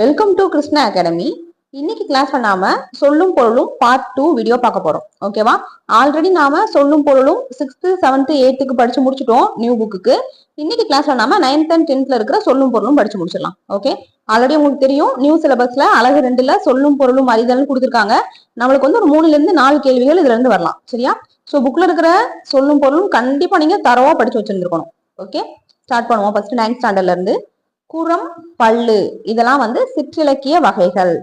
Welcome to Krishna academy இன்னைக்கு கிளாஸ்ல நாம சொல்லும் பொருளும் பார்ட் டூ வீடியோ பார்க்க போறோம். ஓகேவா ஆல்ரெடி நாம சொல்லும் பொருளும் சிக்ஸ்த் செவன்த் எயித்துக்கு படிச்சு முடிச்சிட்டோம் நியூ புக்குக்கு இன்னைக்கு கிளாஸ்ல நாம நைன்த் அண்ட் டென்த்ல இருக்கிற சொல்லும் பொருளும் படிச்சு முடிச்சிடலாம். ஓகே ஆல்ரெடி உங்களுக்கு தெரியும் நியூ சிலபஸ்ல அழகு ரெண்டுல சொல்லும் பொருளும் அறிதல்னு கொடுத்துருக்காங்க. நம்மளுக்கு வந்து ஒரு மூணுல இருந்து நாலு கேள்விகள் இதுல இருந்து வரலாம். சரியா? ஸோ புக்ல இருக்கிற சொல்லும் பொருளும் கண்டிப்பா நீங்க தரவா படிச்சு வச்சிருந்துருக்கணும். ஓகே ஸ்டார்ட் பண்ணுவோம். ஃபர்ஸ்ட் நைன்த் ஸ்டாண்டர்ட்ல இருந்து. குரம் பல்லு இதெல்லாம் வந்து சிற்றிலக்கிய வகைகள்.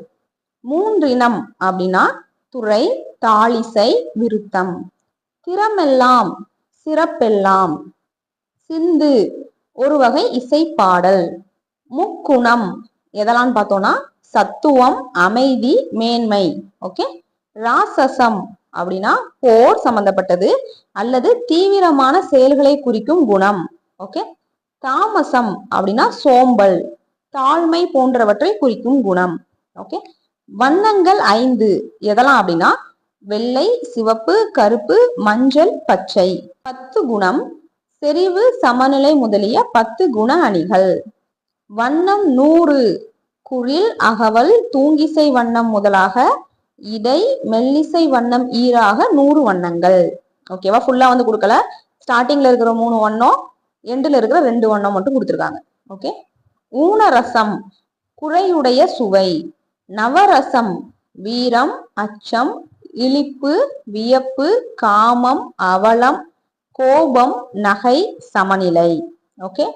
மூன்றினம் அப்படின்னா துறை தாளிசை விருத்தம். திறமெல்லாம் சிறப்பெல்லாம். சிந்து ஒரு வகை இசைப்பாடல். முக்குணம் எதெல்லாம் பார்த்தோம்னா சத்துவம் அமைதி மேன்மை ஓகே? ராசசம் அப்படின்னா போர் சம்பந்தப்பட்டது அல்லது தீவிரமான செயல்களை குறிக்கும் குணம் ஓகே? தாமசம் அப்படின்னா சோம்பல் தாழ்மை போன்றவற்றை குறிக்கும் குணம். ஓகே வண்ணங்கள் ஐந்து. எதெல்லாம் அப்படின்னா வெள்ளை சிவப்பு கருப்பு மஞ்சள் பச்சை. பத்து குணம். செறிவு சமநிலை முதலிய பத்து குண அணிகள். வண்ணம் நூறு. குரில் அகவல் தூங்கிசை வண்ணம் முதலாக இடை மெல்லிசை வண்ணம் ஈராக நூறு வண்ணங்கள். ஓகேவா ஃபுல்லா வந்து கொடுக்கல. ஸ்டார்டிங்ல இருக்கிற மூணு வண்ணம். எண்டில் இருக்கிற ரெண்டு வண்ணம் மட்டும் கொடுத்துருக்காங்க. ஓகே ஊனரசம் குறையுடைய சுவை. நவரசம் வீரம் அச்சம் இழிப்பு வியப்பு காமம் அவலம் கோபம் நகை சமநிலை. ஓகே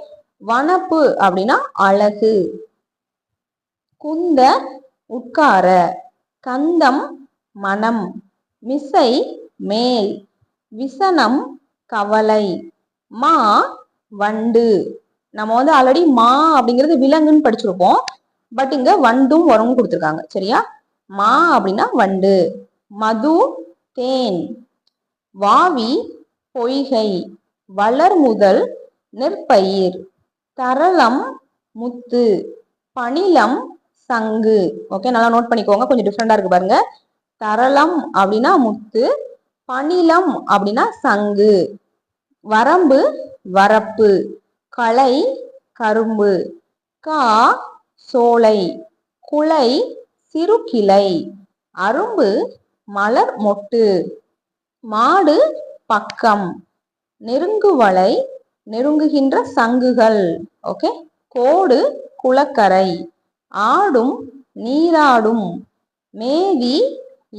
வனப்பு அப்படின்னா அழகு. குந்த உட்கார. கந்தம் மனம். மிசை மேல். விசனம் கவலை. மா வண்டு. நம்ம வந்து ஆல்ரெடி மா அப்படிங்கிறது விலங்குன்னு படிச்சிருப்போம். பட் இங்க வண்டும் வரும் கொடுத்துருக்காங்க. சரியா? மா அப்படின்னா வண்டு. மது தேன். வாவி பொய்கை. வளர் முதல் நெற்பயிர். தரளம் முத்து. பணிலம் சங்கு. ஓகே நல்லா நோட் பண்ணிக்கோங்க. கொஞ்சம் டிஃப்ரெண்டா இருக்கு பாருங்க. தரளம் அப்படின்னா முத்து. பணிலம் அப்படின்னா சங்கு. வரம்பு வரப்பு களை கரும்பு கா சோலை குலை சிறுகிளை அரும்பு மலர் மொட்டு மாடு பக்கம் நெருங்குவலை நெருங்குகின்ற சங்குகள் ஓகே? கோடு குளக்கரை ஆடும் நீராடும் மேதி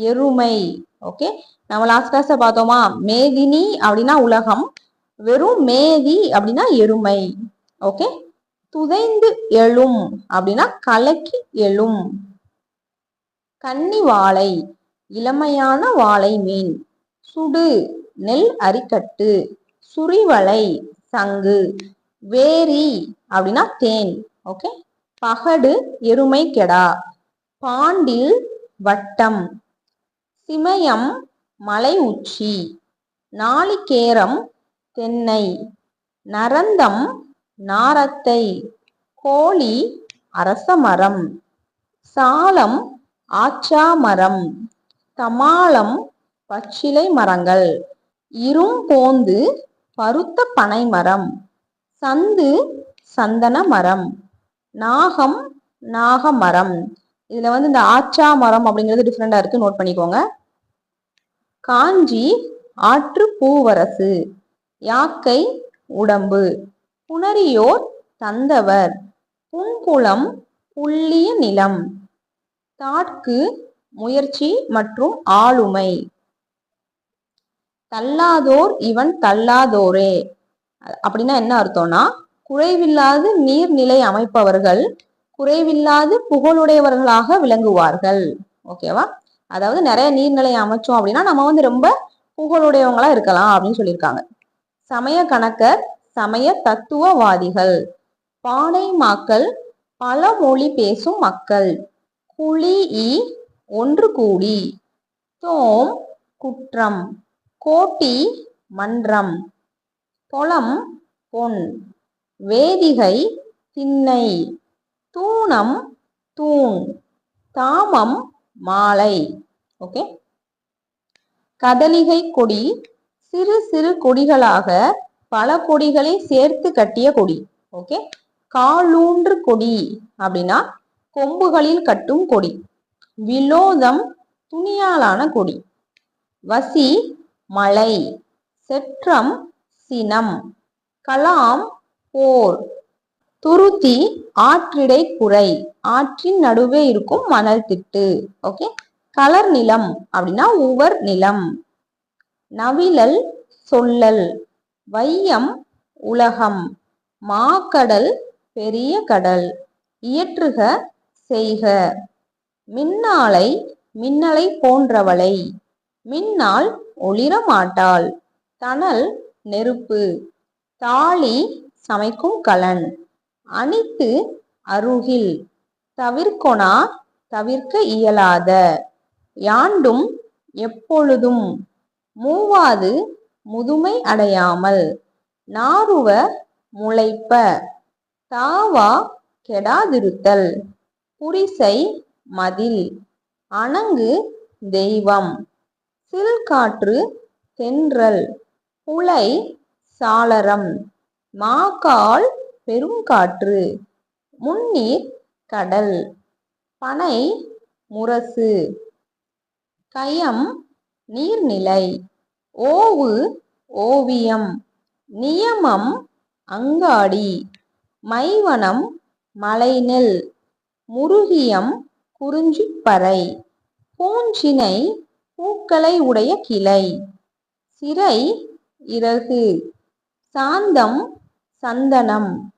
எருமை ஓகே? நம்ம லாஸ்ட் கிளாஸ்ல பார்த்தோமா? மேதினி அப்படின்னா உலகம் வெறும் மேதி அப்படின்னா எருமை ஓகே துதைந்து எழும் அப்படின்னா கலக்கி எழும். கன்னி வாழை இளமையான வாழை மீன். சுடு நெல் அரிக்கட்டு. சுரிவளை சங்கு. வேரி அப்படின்னா தேன் ஓகே பகடு எருமை கெடா. பாண்டில் வட்டம். சிமயம் மலை உச்சி. நாளிகேரம் தென்னை நரந்தம் நாரத்தை கோழி அரசமரம் சாலம் ஆச்சாமரம் தமாளம் பச்சிலை மரங்கள் இரும்போந்து பருத்த பனை மரம் சந்து சந்தன மரம் நாகம் நாகமரம். இதில் வந்து இந்த ஆச்சா மரம் அப்படிங்கிறது டிஃப்ரெண்டாக இருக்குது நோட் பண்ணிக்கோங்க. காஞ்சி ஆற்று பூவரசு யாக்கை உடம்பு. புணரியோர் தந்தவர். புன்புலம் புள்ளிய நிலம். தாட்கு முயற்சி மற்றும் ஆளுமை. தள்ளாதோர் இவன் தள்ளாதோரே. அப்படின்னா என்ன அர்த்தம்னா குறைவில்லாது நீர்நிலை அமைப்பவர்கள் குறைவில்லாது புகழுடையவர்களாக விளங்குவார்கள். ஓகேவா அதாவது நிறைய நீர்நிலை அமைச்சோம் அப்படின்னா நம்ம வந்து ரொம்ப புகழுடையவங்களா இருக்கலாம் அப்படின்னு சொல்லியிருக்காங்க. சமய கணக்கர் சமய தத்துவவாதிகள் பானை மாக்கள் பல மொழி பேசும் மக்கள். குழி ஈ ஒன்று கூடி. தோம் குற்றம். கோட்டி மன்றம். பொலம் பொன். வேதிகை திண்ணை. தூணம் தூண். தாமம் மாலை. ஓகே. கதலிகை கொடி சிறு சிறு கொடிகளாக பல கொடிகளை சேர்த்து கட்டிய கொடி. ஓகே? காலூன்று கொடி அப்படின்னா கொம்புகளில் கட்டும் கொடி. விலோதம் துணியாலான கொடி. வசி மலை. செற்றம் சினம். கலாம் போர். துருத்தி ஆற்றிடை குறை. ஆற்றின் நடுவே இருக்கும் மணல் திட்டு. ஓகே? கலர் நிலம் அப்படின்னா உவர் நிலம். நவிழல் சொல்லல். வையம் உலகம். மாக்கடல் பெரிய கடல். இயற்றுக செய்க. மின்னாலை மின்னலை போன்றவளை. மின்னால் ஒளிரமாட்டாள் தணல் நெருப்பு. தாளி சமைக்கும் கலன். அணித்து அருகில். தவிர்க்கொணா தவிர்க்க இயலாத. யாண்டும் எப்பொழுதும் மூவாது முதுமை அடையாமல். நாருவ முளைப்ப. தாவா கெடாதிருத்தல். புரிசை மதில். அணங்கு தெய்வம். சில்காற்று தென்றல். புலை சாளரம். மாக்கால் பெருங்காற்று. முன்னீர் கடல். பனை முரசு. கயம் நீர்நிலை. ஓவு ஓவியம். நியமம் அங்காடி. மைவனம் மலைநெல். முருகியம் குறிஞ்சிப்பறை. பூஞ்சினை பூக்களை உடைய கிளை. சிறை இறகு. சாந்தம் சந்தனம்.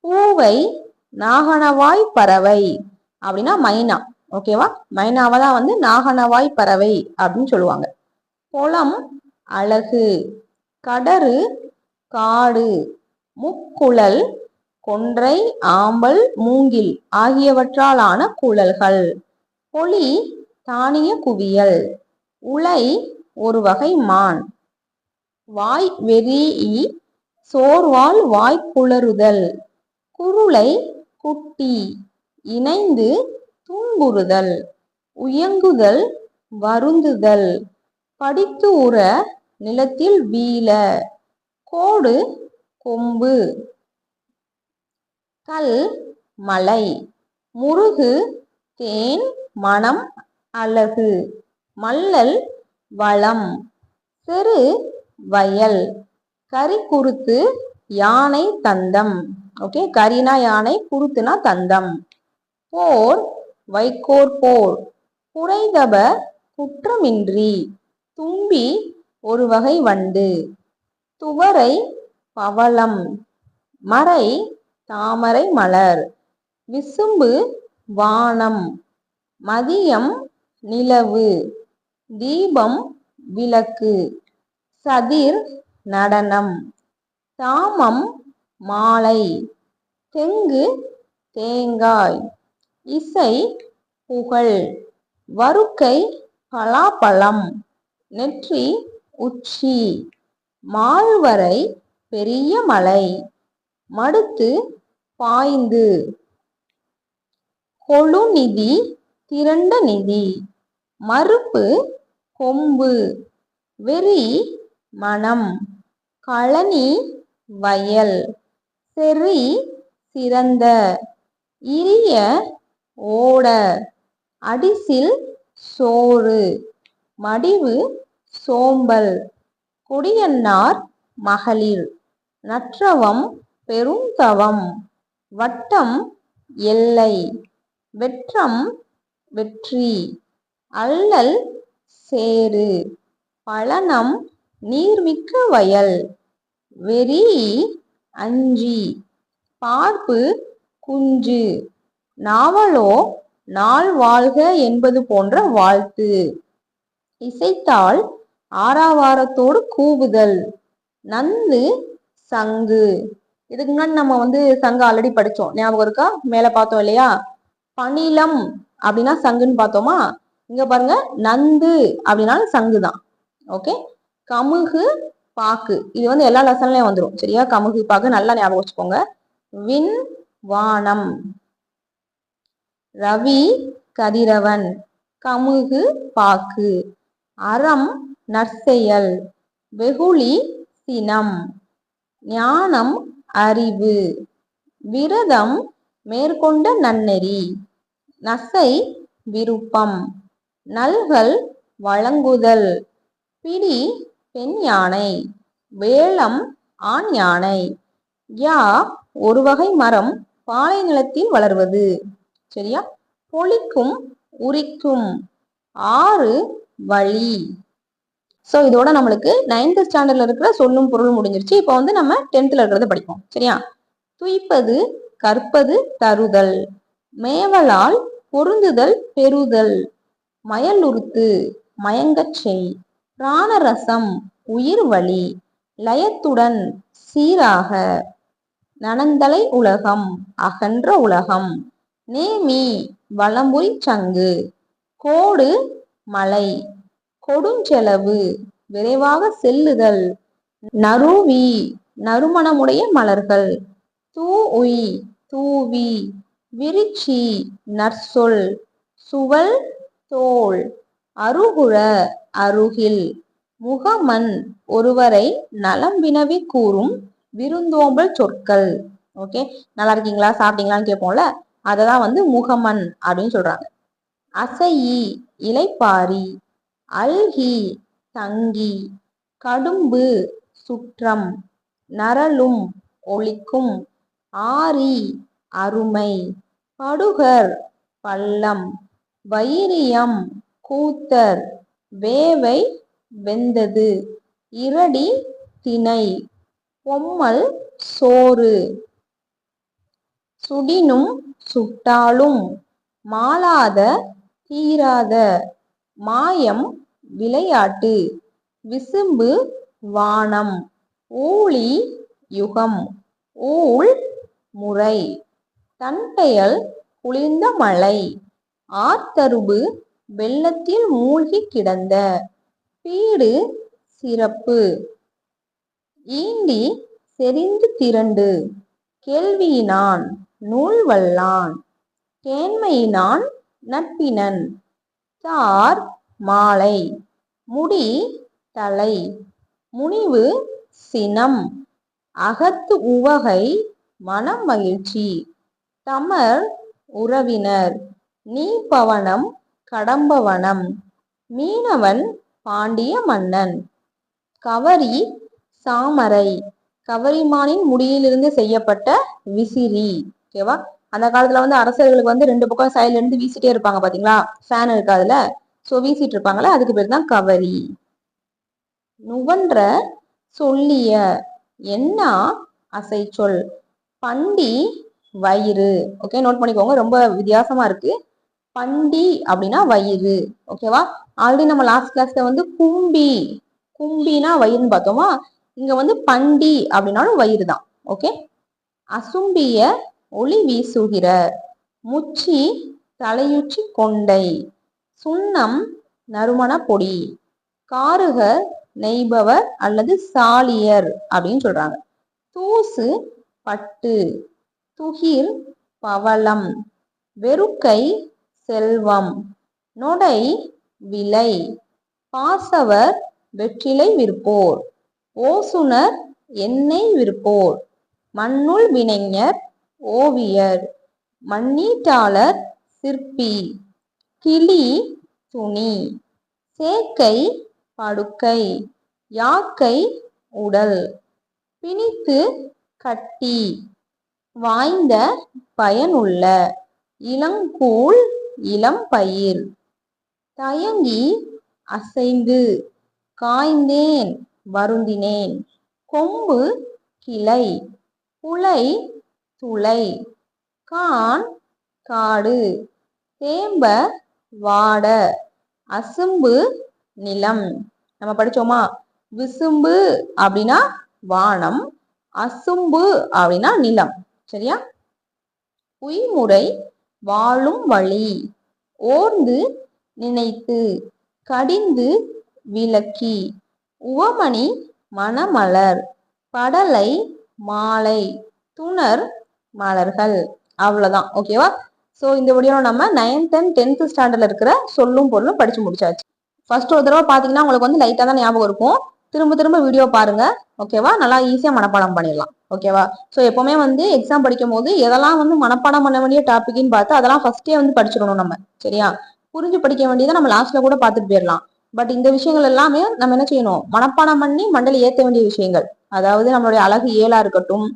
பூவை நாகனவாய் பறவை. அப்படின்னா மைனா. ஓகேவா? மைனாவை தான் வந்து நாகனவாய் பறவை அப்படின்னு சொல்லுவாங்க. குளம் அழகு. கடறு காடு. முக்குழல் கொன்றை ஆம்பல் மூங்கில் ஆகியவற்றாலான குழல்கள். பொலி தானிய குவியல். உலை ஒரு வகை மான். வாய் வெறி சோர்வால் வாய்க்குளறுதல் குருளை குட்டி. இணைந்து துன்புறுதல் உயங்குதல் வருந்துதல் படித்து உற நிலத்தில் வீழ கோடு கொம்பு கல் மலை முருகு தேன் மனம் அழகு மல்லல் வளம் செரு வயல் கறி குருத்து யானை தந்தம். ஓகே கரினா யானை குருத்துனா தந்தம். போர் வைகோர் போர். குற்றமின்றி தும்பி ஒரு வகை வண்டு. துவரை பவளம் மறை தாமரை மலர். விசும்பு வானம் மதியம் நிலவு. தீபம் விளக்கு. சதிர் நடனம். தாமம் மாலை. தெங்கு தேங்காய். இசை புகழ் வருக்கை பலாப்பழம் நெற்றி உச்சி மால்வரை பெரிய மலை மடுத்து பாய்ந்து கொழுநிதி திரண்ட நிதி மறுப்பு கொம்பு வெறி மனம் களனி வயல் செறி சிறந்த இரிய ஓட. அடிசில் சோறு. மடிவு சோம்பல். கொடியன்னார் மகளிர். நற்றவம் பெருந்தவம். வட்டம் எல்லை. வெற்றம் வெற்றி. அல்லல் சேரு பழனம் நீர்மிக்க வயல். வெறி அஞ்சி. பார்ப்பு குஞ்சு. நாவலோ நாள் வாழ்க என்பது போன்ற வாழ்த்து. இசைத்தால் ஆறாவாரத்தோடு கூவுதல். நந்து சங்கு. இதுக்கு முன்னாடி நம்ம வந்து சங்கு ஆல்ரெடி படித்தோம் ஞாபகம் இருக்கா? மேலே பார்த்தோம் இல்லையா? பணிலம் அப்படின்னா சங்குன்னு பார்த்தோமா? இங்க பாருங்க நந்து அப்படின்னாலும் சங்கு தான் ஓகே கமுகு பாக்கு. இது வந்து எல்லா லெசன்லயும் வந்துடும் சரியா? கமுகு பாக்கு நல்லா ஞாபகம் வச்சுக்கோங்க. வின் வானம் ரவி கதிரவன். கமுகு பாக்கு. அறம் நற்செயல். வெகுளி சினம். ஞானம் அறிவு. விரதம் மேற்கொண்ட நன்னெறி. நசை விருப்பம். நல்கள் வழங்குதல். பிடி பெண் யானை. வேளம் ஆண் யானை. யா ஒரு வகை மரம் பாலை நிலத்தில் வளர்வது. சரியா? பொழிக்கும் உரிக்கும். ஆறு வழி. ஸோ இதோட நம்மளுக்கு நைன்த் ஸ்டாண்டர்ட்ல இருக்கிற சொல்லும் பொருள் முடிஞ்சிருச்சு. இப்போ வந்து நம்ம டென்த்ல இருக்கிறத படிப்போம். சரியா? துய்ப்பது கற்பது தருதல். மேவலால் பொருந்துதல் பெறுதல். மயலுறுத்து மயங்கச் செய். பிராணரசம் உயிர் வழி. லயத்துடன் சீராக. நனந்தலை உலகம் அகன்ற உலகம். நேமி வலம்புரி சங்கு. கோடு மலை. கொடுஞ்செலவு விரைவாக செல்லுதல். நறுவி நறுமணமுடைய மலர்கள். தூ உய் தூவி. விரிச்சி நற்சொல். சுவல் தோல். அருகுழ அருகில். முகமன் ஒருவரை நலம் வினவி கூறும் விருந்தோம்பல் சொற்கள். ஓகே நல்லா இருக்கீங்களா? சாப்பிட்டீங்களான்னு கேட்போம்ல? அதை தான் வந்து முகமன் அப்படின்னு சொல்றாங்க. அசையி இலைப்பாரி அல்கி தங்கி கடும்பு சுற்றம் நரலும் ஒளிக்கும் ஆரி அருமை படுகர் பள்ளம் வைரியம் கூத்தர் வேவை வெந்தது இரடி திணை பொம்மல் சோறு சுடினும் சுட்டாலும் மாளாத தீராத மாயம் விளையாட்டு விசும்பு வானம் ஊழி யுகம் ஊழ் முறை தன்பெயல் குளிர்ந்த மழை ஆத்தருபு வெள்ளத்தில் மூழ்கி கிடந்த பீடு சிறப்பு ஈண்டி செறிந்து திரண்டு கேள்வியினான் நூல் வல்லான் கேண்மையினான் நட்பினன் தார் மாலை முடி தலை முனிவு சினம் அகத்து உவகை மனம் மகிழ்ச்சி தமர் உறவினர் நீ பவனம் கடம்பவனம் மீனவன் பாண்டிய மன்னன் கவரி சாமரை கவரிமானின் முடியிலிருந்து செய்யப்பட்ட விசிறி ஓகேவா? அந்த காலத்துல வந்து அரசர்களுக்கு வந்து ரெண்டு பக்கம் சைட்ல இருந்து வீசிட்டே இருப்பாங்க பாத்தீங்களா? ஃபேன் இருக்காதுல ஸோ சோ வீசிட்டு இருப்பாங்கல்ல அதுக்கு பேர் தான் கவரி. நுவன்ற சொல்லிய என்ன அசை சொல்? பண்டி வயிறு. ஓகே நோட் பண்ணிக்கோங்க ரொம்ப வித்தியாசமா இருக்கு. பண்டி அப்படின்னா வயிறு. ஓகேவா ஆல்ரெடி நம்ம லாஸ்ட் கிளாஸ்ல வந்து கும்பி. கும்பினா வயிறுன்னு பார்த்தோமா? இங்க வந்து பண்டி அப்படின்னாலும் வயிறு தான் ஓகே அசும்பிய ஒளி வீசுகிற முச்சி தலையுச்சி கொண்டை. சுண்ணம் நறுமண பொடி. காருகர் நெய்பவர் அல்லது சாலியர் அப்படின்னு சொல்றாங்க. தூசு பட்டு. துகிர் பவளம். வெறுக்கை செல்வம். நொடை விலை. பாசவர் வெற்றிலை விற்போர். ஓசுனர் எண்ணெய் விற்போர். மண்ணுள் வினைஞர் ஓவியர் மண்ணீட்டாளர் சிற்பி கிளி துணி சேக்கை படுக்கை யாக்கை உடல் பிணித்து கட்டி வாய்ந்த பயனுள்ள இளங்கூழ் இளம் பயிர் தயங்கி அசைந்து காய்ந்தேன் வருந்தினேன் கொம்பு கிளை புலை துளை கான் காடு தேம்ப வாட அசும்பு நிலம். நம்ம படிச்சோமா? விசும்பு அப்படின்னா வானம் அசும்பு அப்படின்னா நிலம். சரியா? உய்முறை வாழும் வழி. ஓர்ந்து நினைத்து கடிந்து விளக்கி. உவமணி மணமலர். படலை மாலை. துணர் மலர்கள் அவ்வளவுதான். ஓகேவா ஸோ இந்த வீடியோவில் நம்ம நைன்த் அண்ட் டென்த் ஸ்டாண்டர்ட்ல இருக்கிற சொல்லும் பொருளும் படிச்சு முடிச்சாச்சு. ஃபர்ஸ்ட் ஒரு தடவை பார்த்தீங்கன்னா உங்களுக்கு வந்து லைட்டாக தான் ஞாபகம் இருக்கும். திரும்ப திரும்ப வீடியோ பாருங்க. ஓகேவா நல்லா ஈஸியா மனப்பாடம் பண்ணிடலாம். ஓகேவா ஸோ எப்பவுமே வந்து எக்ஸாம் படிக்கும் போது எதெல்லாம் வந்து மனப்பாடம் பண்ண வேண்டிய டாபிக்னு பார்த்து அதெல்லாம் ஃபர்ஸ்டே வந்து படிச்சிடணும் நம்ம. சரியா? புரிஞ்சு படிக்க வேண்டியதை நம்ம லாஸ்ட்ல கூட பார்த்துட்டு போயிடலாம். பட் இந்த விஷயங்கள் எல்லாமே நம்ம என்ன செய்யணும்? மனப்பாடம் பண்ணி மண்டல ஏத்த வேண்டிய விஷயங்கள். அதாவது நம்மளுடைய அழகு ஏழா இருக்கட்டும்.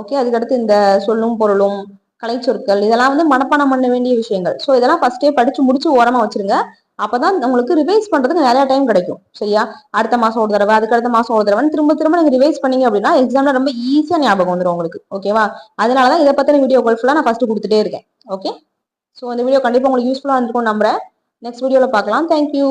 ஓகே அதுக்கடுத்து இந்த சொல்லும் பொருளும் கலைச்சொற்கள் இதெல்லாம் வந்து மனப்பாடம் பண்ண வேண்டிய விஷயங்கள். ஸோ இதெல்லாம் ஃபர்ஸ்டே படிச்சு முடிச்சு ஓரமா வச்சிருங்க. அப்பதான் உங்களுக்கு ரிவைஸ் பண்றதுக்கு நிறைய டைம் கிடைக்கும். சரியா? அடுத்த மாசம் ஒரு தடவை அதுக்கு அடுத்த மாசம் ஒரு தடவை திரும்ப திரும்ப நீங்க ரிவைஸ் பண்ணீங்க அப்படின்னா எக்ஸாம்ல ரொம்ப ஈஸியா ஞாபகம் வந்துடும் உங்களுக்கு. ஓகேவா அதனாலதான் இதை பத்தின வீடியோ ஃபுல்லா நான் ஃபர்ஸ்ட் கொடுத்துட்டே இருக்கேன். ஓகே ஸோ இந்த வீடியோ கண்டிப்பா உங்களுக்கு யூஸ்ஃபுல்லா இருந்திருக்கும் நம்புறேன். நெக்ஸ்ட் வீடியோல பார்க்கலாம். தேங்க்யூ